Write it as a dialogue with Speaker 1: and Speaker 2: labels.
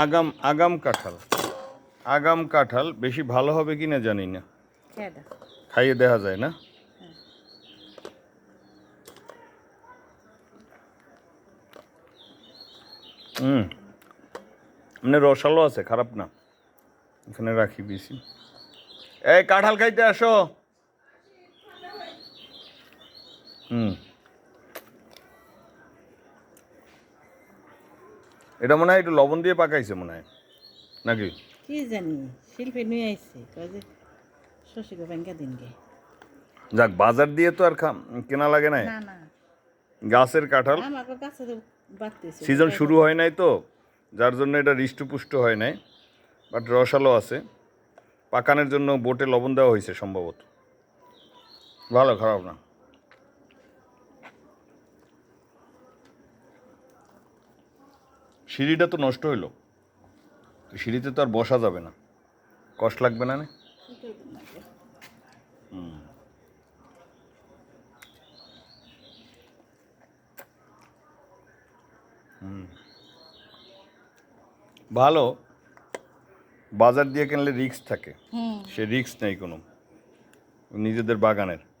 Speaker 1: আগাম আগাম কাঁঠাল। আগাম কাঁঠাল বেশি ভালো হবে কি না। জানি না খাইয়ে দেখা যায় না? হুম। মানে রসালো আছে খারাপ না। এখানে রাখি বেশি এই কাঁঠাল খাইতে আসো। হুম। এটা মনে হয় একটু লবণ দিয়ে পাকাইছে মনে হয়। নাকি?
Speaker 2: কি জানি শিল্পী নিয়ে আইছে যে শশীকে ব্যাংকে দিনকে
Speaker 1: যাক বাজার দিয়ে তো আর খা- কেনা লাগে না
Speaker 2: না না।
Speaker 1: গাছের কাঁঠাল।
Speaker 2: আমার কাছে তো বাড়তেছে।
Speaker 1: সিজন শুরু হয় নাই তো যার জন্য এটা হৃষ্টপুষ্ট হয় নাই। বাট রসালো আছে। পাকানোর জন্য বোটে লবণ দেওয়া হয়েছে সম্ভবত। ভালো খারাপ না। সিঁড়িটা তো নষ্ট হইল। সিঁড়িতে তো আর বসা যাবে না। কষ্ট লাগবে না নে? হুম। হুম। ভালো। বাজার দিয়ে কিনলে রিস্ক থাকে। সে রিস্ক নেই কোনো। নিজেদের বাগানের।